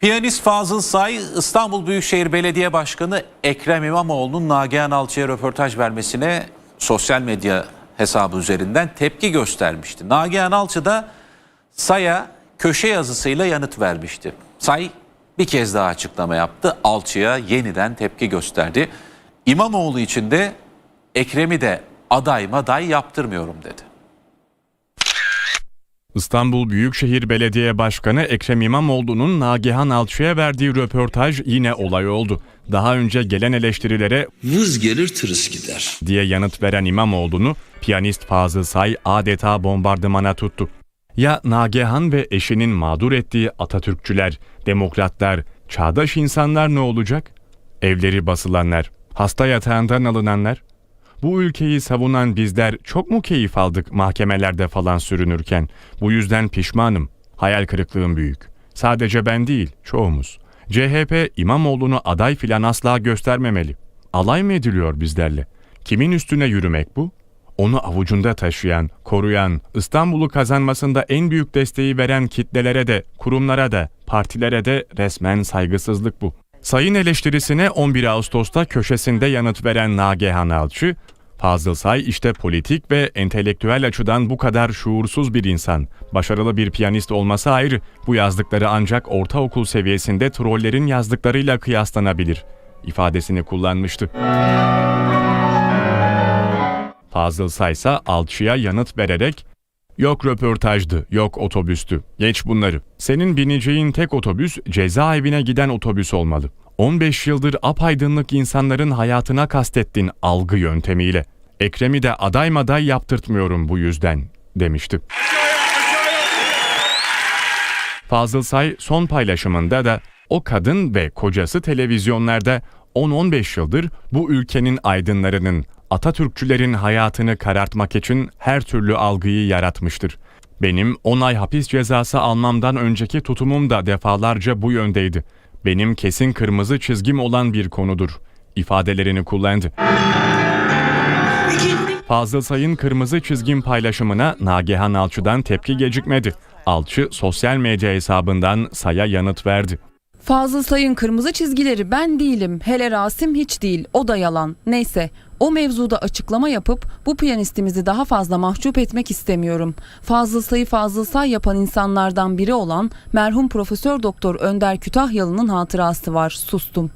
Piyanist Fazıl Say, İstanbul Büyükşehir Belediye Başkanı Ekrem İmamoğlu'nun Nagihan Alçı'ya röportaj vermesine sosyal medya hesabı üzerinden tepki göstermişti. Nagihan Alçı da Say'a köşe yazısıyla yanıt vermişti. Say bir kez daha açıklama yaptı. Alçı'ya yeniden tepki gösterdi. İmamoğlu için de Ekrem'i de aday maday yaptırmıyorum dedi. İstanbul Büyükşehir Belediye Başkanı Ekrem İmamoğlu'nun Nagihan Alçı'ya verdiği röportaj yine olay oldu. Daha önce gelen eleştirilere Vız gelir tırıs gider. diye yanıt veren İmamoğlu'nu piyanist Fazıl Say adeta bombardımana tuttu. Ya Nagihan ve eşinin mağdur ettiği Atatürkçüler, demokratlar, çağdaş insanlar ne olacak? Evleri basılanlar, hasta yatağından alınanlar? Bu ülkeyi savunan bizler çok mu keyif aldık mahkemelerde falan sürünürken? Bu yüzden pişmanım. Hayal kırıklığım büyük. Sadece ben değil, çoğumuz. CHP İmamoğlu'nu aday filan asla göstermemeli. Alay mı ediliyor bizlerle? Kimin üstüne yürümek bu? Onu avucunda taşıyan, koruyan, İstanbul'u kazanmasında en büyük desteği veren kitlelere de, kurumlara da, partilere de resmen saygısızlık bu. Sayın eleştirisine 11 Ağustos'ta köşesinde yanıt veren Nagihan Alçı, Fazıl Say işte politik ve entelektüel açıdan bu kadar şuursuz bir insan. Başarılı bir piyanist olması ayrı. Bu yazdıkları ancak ortaokul seviyesinde trollerin yazdıklarıyla kıyaslanabilir ifadesini kullanmıştı. Fazıl Saysa alçıya yanıt vererek Yok röportajdı, yok otobüstü. Geç bunları. Senin bineceğin tek otobüs cezaevine giden otobüs olmalı. 15 yıldır apaydınlık insanların hayatına kastettin algı yöntemiyle. Ekrem'i de aday maday yaptırtmıyorum bu yüzden demişti. Fazıl Say son paylaşımında da o kadın ve kocası televizyonlarda 10-15 yıldır bu ülkenin aydınlarının, Atatürkçülerin hayatını karartmak için her türlü algıyı yaratmıştır. Benim 10 ay hapis cezası almamdan önceki tutumum da defalarca bu yöndeydi. Benim kesin kırmızı çizgim olan bir konudur ifadelerini kullandı. Fazıl Say'ın kırmızı çizgim paylaşımına Nagihan Alçı'dan tepki gecikmedi. Alçı sosyal medya hesabından Say'a yanıt verdi. Fazıl Say'ın kırmızı çizgileri ben değilim. Hele Rasim hiç değil. O da yalan. Neyse. O mevzuda açıklama yapıp bu piyanistimizi daha fazla mahcup etmek istemiyorum. Fazıl Say'ı Fazıl Say yapan insanlardan biri olan merhum Profesör Doktor Önder Kütahyalı'nın hatırası var. Sustum.